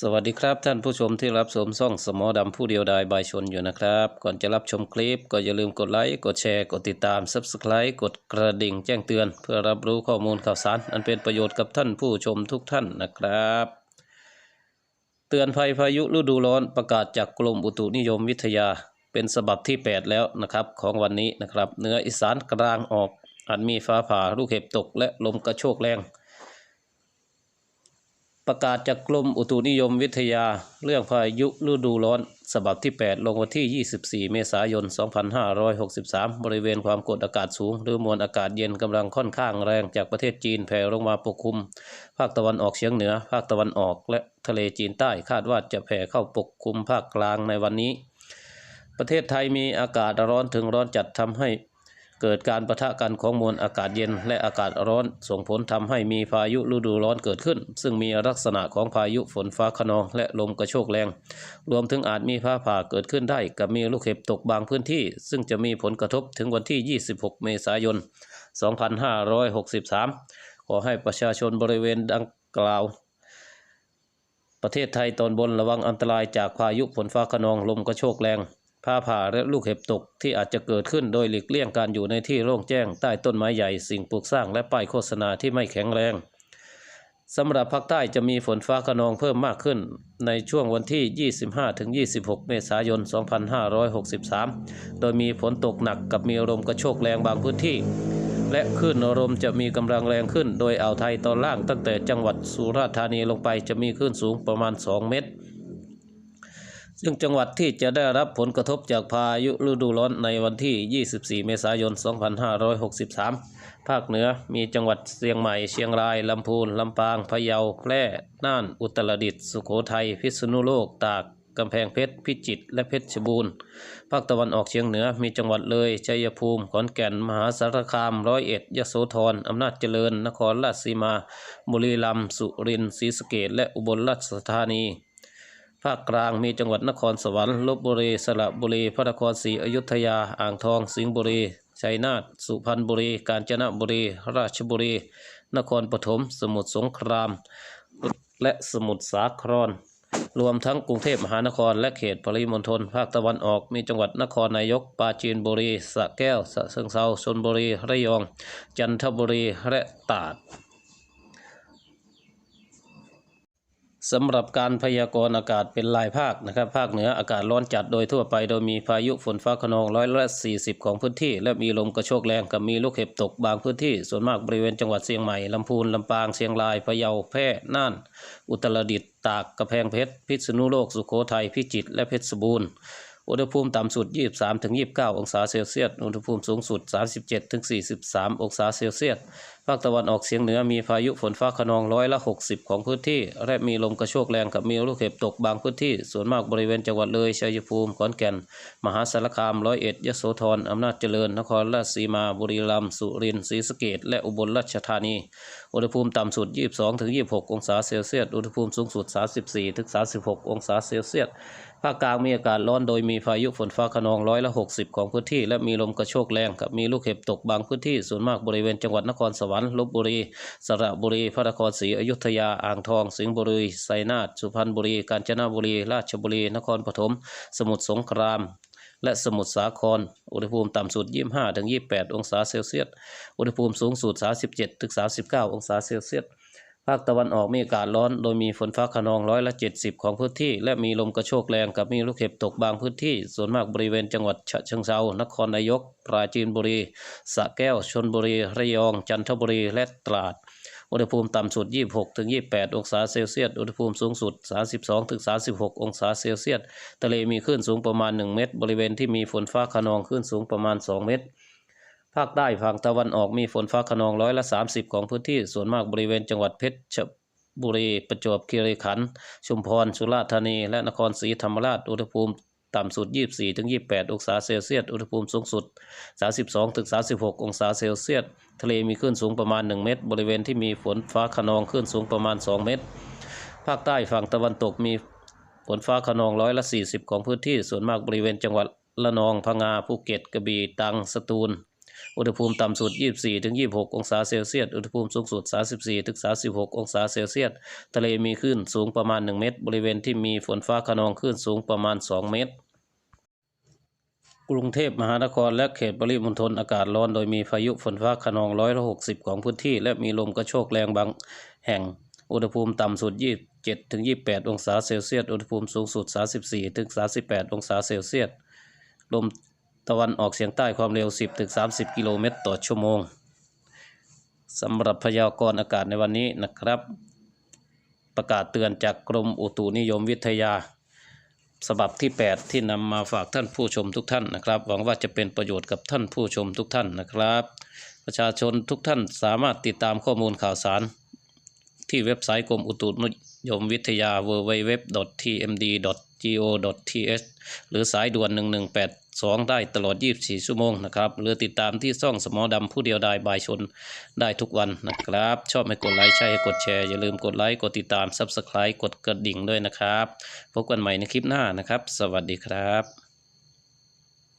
สวัสดีครับท่านผู้ชมที่รับชมช่องสมอดำผู้เดียวดายบายชนอยู่นะครับ ก่อนจะรับชมคลิปก็อย่าลืมกดไลค์กดแชร์กดติดตาม Subscribe กดกระดิ่งแจ้งเตือน เพื่อรับรู้ข้อมูลข่าวสาร อันเป็นประโยชน์กับท่านผู้ชมทุกท่านนะครับ เตือนภัยพายุฤดูร้อนประกาศจากกรมอุตุนิยมวิทยา เป็นฉบับที่ 8 แล้วนะครับของวันนี้นะครับเหนืออีสานกลางออกอาจมีฟ้าผ่าลูกเห็บตกและลมกระโชกแรง ประกาศจากกรมอุตุนิยมวิทยาเรื่องพายุฤดูร้อนฉบับที่ 8 ลงวันที่ 24 เมษายน 2563 บริเวณความกดอากาศสูง หรือมวลอากาศเย็นกำลังค่อนข้างแรงจากประเทศจีนแผ่ลงมาปกคลุม ภาคตะวันออกเฉียงเหนือ ภาคตะวันออกและทะเลจีนใต้คาดว่าจะแผ่เข้าปกคลุมภาคกลางในวันนี้ ประเทศไทยมีอากาศร้อนถึงร้อนจัดทำให้ เกิดการประทะกันของมวลอากาศเย็นและอากาศร้อน ส่งผลทำให้มีพายุฤดูร้อนเกิดขึ้น ซึ่งมีลักษณะของพายุฝนฟ้าขนองและลมกระโชกแรง รวมถึงอาจมีฟ้าผ่าเกิดขึ้นได้ กับมีลูกเห็บตกบางพื้นที่ ซึ่งจะมีผลกระทบถึงวันที่ 26 เมษายน 2563 ขอให้ประชาชนบริเวณดังกล่าว ประเทศไทยตอนบนระวังอันตรายจากพายุฝนฟ้าขนองลมกระโชกแรง ฟ้าผ่าและลูกเห็บตกที่อาจจะเกิดขึ้นโดยหลีกเลี่ยงการอยู่ในที่โล่งแจ้งใต้ต้นไม้ใหญ่สิ่งปลูกสร้างและป้ายโฆษณาที่ไม่แข็งแรงสำหรับภาคใต้จะมีฝนฟ้าขนองเพิ่มมากขึ้น ในช่วงวันที่ 25-26 เมษายน 2563 โดยมีฝนตกหนักกับมีลมกระโชกแรงบางพื้นที่ และคลื่นลมจะมีกำลังแรงขึ้น โดยอ่าวไทยตอนล่างตั้งแต่จังหวัดสุราษฎร์ธานีลงไปจะมีคลื่นสูงประมาณ 2 เมตร ซึ่งจังหวัดที่จะได้รับผลกระทบจากพายุฤดูร้อนในวันที่ 24 เมษายน 2563 ภาคเหนือมีจังหวัดเชียงใหม่ เชียงราย ลำพูน ลำปาง พะเยา แพร่ น่าน อุตรดิตถ์ สุโขทัย พิษณุโลก ตาก กำแพงเพชร พิจิตร และเพชรบูรณ์ ภาคตะวันออกเฉียงเหนือมีจังหวัดเลย ชัยภูมิ ขอนแก่น มหาสารคาม ร้อยเอ็ด ยโสธร อำนาจเจริญ นครราชสีมา บุรีรัมย์ สุรินทร์ ศรีสะเกษและอุบลราชธานี ภาคกลางมีจังหวัดนครสวรรค์ลบบุรีสระบุรีพระนครศรีอยุธยา อ่างทอง สิงห์บุรีชัยนาทสุพรรณบุรี กาญจนบุรี ราชบุรี นครปฐมสมุทรสงคราม และสมุทรสาคร รวมทั้งกรุงเทพมหานครและเขตปริมณฑลภาคตะวันออกมีจังหวัดนครนายกปราจีนบุรีสระแก้วสระเชิงเทราชลบุรีระยอง จันทบุรีและตราด สำหรับการพยากรณ์อากาศเป็นรายภาคนะครับ ภาคเหนืออากาศร้อนจัดโดยทั่วไปโดยมีพายุฝนฟ้าขนองร้อยละ40ของพื้นที่ และมีลมกระโชกแรงกับมีลูกเห็บตกบางพื้นที่ ส่วนมากบริเวณจังหวัดเชียงใหม่ลำพูนลำปางเชียงรายพะเยาแพร่น่าน อุตรดิตถ์ตากกระแพงเพชรพิษณุโลกสุโขทัยพิจิตรและเพชรบูรณ์อุณหภูมิต่ำสุด 23-29 องศาเซลเซียส อุณหภูมิสูงสุด 37-43 องศาเซลเซียส ภาคตะวันออกเฉียงเหนือมีพายุฝนฟ้าขนองร้อยละ 60 ของพื้นที่ และมีลมกระโชกแรงกับมีลูกเห็บตกบางพื้นที่ ส่วนมากบริเวณจังหวัดเลยชัยภูมิขอนแก่น มหาสารคามร้อยเอ็ดยโสธรอำนาจเจริญ นครราชสีมา บุรีรัมย์สุรินทร์ศรีสะเกษและอุบลราชธานีอุณหภูมิต่ำสุด 22-26 องศาเซลเซียสอุณหภูมิสูงสุด 34-36 องศาเซลเซียสภาคกลางมีอากาศร้อนโดยมีพายุฝนฟ้าขนองร้อยละ 60 ของพื้นที่ และมีลมกระโชกแรงกับมีลูกเห็บตกบางพื้นที่ส่วนมากบริเวณจังหวัดนครสวรรค์ลบบุรี สระบุรี พระนครศรีอยุธยา อ่างทอง สิงห์บุรีไซนาทสุพรรณบุรี กาญจนบุรี ราชบุรี นครปฐม สมุทรสงคราม และสมุทรสาคร อุณหภูมิต่ำสุด 25-28 องศาเซลเซียส อุณหภูมิสูงสุด 37-39 องศาเซลเซียส ภาคตะวันออกมีอากาศร้อน โดยมีฝนฟ้าขนองร้อยละ 70 ของพื้นที่ และมีลมกระโชกแรงกับมีลูกเห็บตกบางพื้นที่ ส่วนมากบริเวณจังหวัดฉะเชิงเทรานครนายก ปราจีนบุรีสระแก้วชลบุรี ระยอง จันทบุรี และตราด อุณหภูมิต่ำสุด 26-28 องศาเซลเซียส อุณหภูมิสูงสุด 32-36 องศาเซลเซียส ทะเลมีคลื่นสูงประมาณ 1 เมตร บริเวณที่มีฝนฟ้าขนองคลื่นสูงประมาณ 2 เมตร ภาคใต้ฝั่งตะวันออกมีฝนฟ้าขนองร้อยละ 30 ของพื้นที่ส่วนมากบริเวณจังหวัดเพชรบุรีประจวบคีรีขันธ์ชุมพร สุราษฎร์ธานี และนครศรีธรรมราชอุณหภูมิต่ำสุด 24-28 องศาเซลเซียส อุณหภูมิสูงสุด 32-36 องศาเซลเซียส ทะเลมีคลื่นสูงประมาณ 1 เมตร บริเวณที่มีฝนฟ้าขนองคลื่นสูงประมาณ 2 เมตร ภาคใต้ฝั่งตะวันตกมีฝนฟ้าขนองร้อยละ 40 ของพื้นที่ ส่วนมากบริเวณจังหวัดละนอง พังงา ภูเก็ต กระบี่ ตรัง สตูล อุณหภูมิต่ำสุด 24ถึง26 องศาเซลเซียส อุณหภูมิสูงสุด 34ถึง36 องศาเซลเซียส ทะเลมีคลื่นสูงประมาณ 1 เมตร บริเวณที่มีฝนฟ้าคะนองคลื่นสูงประมาณ 2 เมตร กรุงเทพมหานครและเขตปริมณฑลอากาศร้อนโดยมีพายุฝนฟ้าคะนองร้อยละ60 ของพื้นที่ และมีลมกระโชกแรงบางแห่ง อุณหภูมิต่ำสุด 27ถึง28 องศาเซลเซียส อุณหภูมิสูงสุด 34ถึง38 องศาเซลเซียส ลม ตะวันออกเฉียงใต้ความเร็ว 10ถึง30 กิโลเมตรต่อชั่วโมงสำหรับพยากรณ์อากาศในวันนี้นะครับ ประกาศเตือนจากกรมอุตุนิยมวิทยาฉบับที่ 8 ที่นำมาฝากท่านผู้ชมทุกท่านนะครับ หวังว่าจะเป็นประโยชน์กับท่านผู้ชมทุกท่านนะครับ ประชาชนทุกท่านสามารถติดตามข้อมูลข่าวสาร ที่เว็บไซต์กรมอุตุนิยมวิทยา go.th หรือสายด่วน 1182 ได้ตลอด 24 ชั่วโมงนะครับ หรือติดตามที่ช่องสมอดำผู้เดียวดายบายชนได้ทุกวันนะครับ ชอบให้กดไลค์ใช่ให้กดแชร์ อย่าลืมกดไลค์ กดติดตาม Subscribe กดกระดิ่งด้วยนะครับ พบกันใหม่ในคลิปหน้านะครับ สวัสดีครับ